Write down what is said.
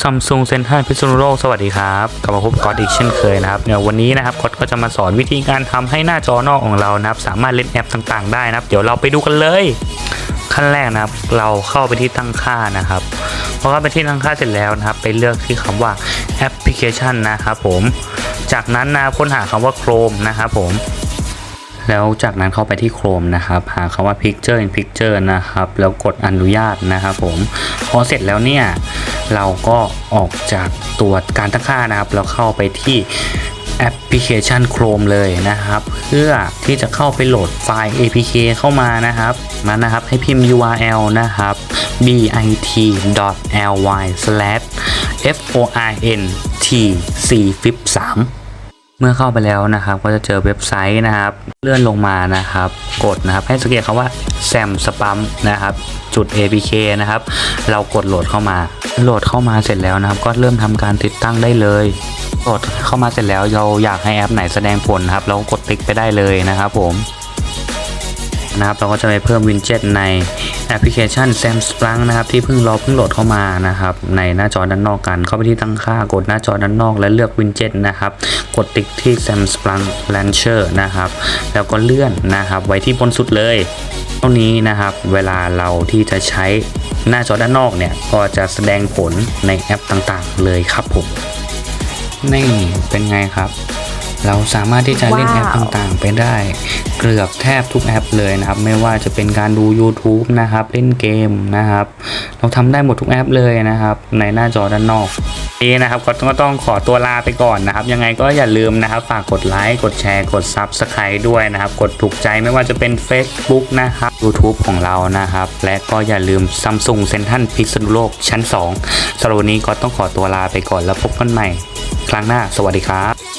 ซัมซุงเซ็นทรัลพิษณุโลกสวัสดีครับกลับมาพบก๊อตอีกเช่นเคยนะครับเนี่ยวันนี้นะครับก๊อตก็จะมาสอนวิธีการทำให้หน้าจอนอกของเรานะครับ สามารถเล่นแอปต่างๆ ได้นะครับ เดี๋ยวเราไปดูกันเลย ขั้นแรกนะครับ เราเข้าไปที่ตั้งค่านะครับพอเข้าไปที่ตั้งค่าเสร็จแล้วนะครับ ไปเลือกที่คำว่าแอปพลิเคชันนะครับผม จากนั้นนะค้นหาคำว่า Chrome นะครับผม แล้วจากนั้นเข้าไปที่ Chrome นะครับหาคำว่า Picture in Picture นะครับ แล้วกดอนุญาตนะครับผมพอเสร็จแล้วเนี่ยเราก็ออกจากตัวการตั้งค่านะครับแล้วเข้าไปที่แอปพลิเคชัน Chrome เลยนะครับ เพื่อที่จะเข้าไปโหลดไฟล์ APK เข้ามานะครับนั้นะครับให้พิมพ์ URL นะครับ bit.ly slash forintc13 เมื่อเข้าไปแล้วนะครับ ก็จะเจอเว็บไซต์นะครับ เลื่อนลงมานะครับ กดนะครับ ให้สังเกตคาว่าแซมสปัมนะครับ จุด apk นะครับ เรากดโหลดเข้ามา โหลดเข้ามาเสร็จแล้วนะครับ ก็เริ่มทำการติดตั้งได้เลยโหลดเข้ามาเสร็จแล้วเราอยากให้แอปไหนแสดงผลนะครับ เราก็กดติ๊กไปได้เลยนะครับผม นะครับเราก็จะไปเพิ่มวินเจ็ตในแอปพลิเคชัน Sam Splunk นะครับที่เพิ่งรอเพิ่งโหลดเข้ามานะครับในหน้าจอด้านนอกกัน เข้าไปที่ตั้งค่ากดหน้าจอด้านนอก และเลือกวินเจ็ตนะครับกดติ๊กที่ Sam Splunk Launcher นะครับแล้วก็เลื่อนนะครับไว้ที่บนสุดเลยเท่านี้นะครับเวลาเราที่จะใช้หน้าจอด้านนอกเนี่ยก็จะแสดงผลในแอปต่างๆ เลยครับผมนี่เป็นไงครับ เราสามารถที่จะเล่นแอปว้าวต่างๆ ไปได้ เกือบแทบทุกแอปเลยนะครับ ไม่ว่าจะเป็นการดู YouTube นะครับ เล่นเกมนะครับ เราทำได้หมดทุกแอปเลยนะครับ ในหน้าจอด้านนอกนี่นะครับก็ก็ต้องขอตัวลาไปก่อนนะครับ ยังไงก็อย่าลืมนะครับ ฝากกดไลค์กดแชร์กด Subscribe ด้วยนะครับ กดถูกใจไม่ว่าจะเป็น Facebook นะครับ YouTube ของเรานะครับ และก็อย่าลืม Samsung Central พิษณุโลกชั้น 2สำหรับวันนี้ก็ต้องขอตัวลาไปก่อนแล้วพบกันใหม่ ครั้งหน้า สวัสดีครับ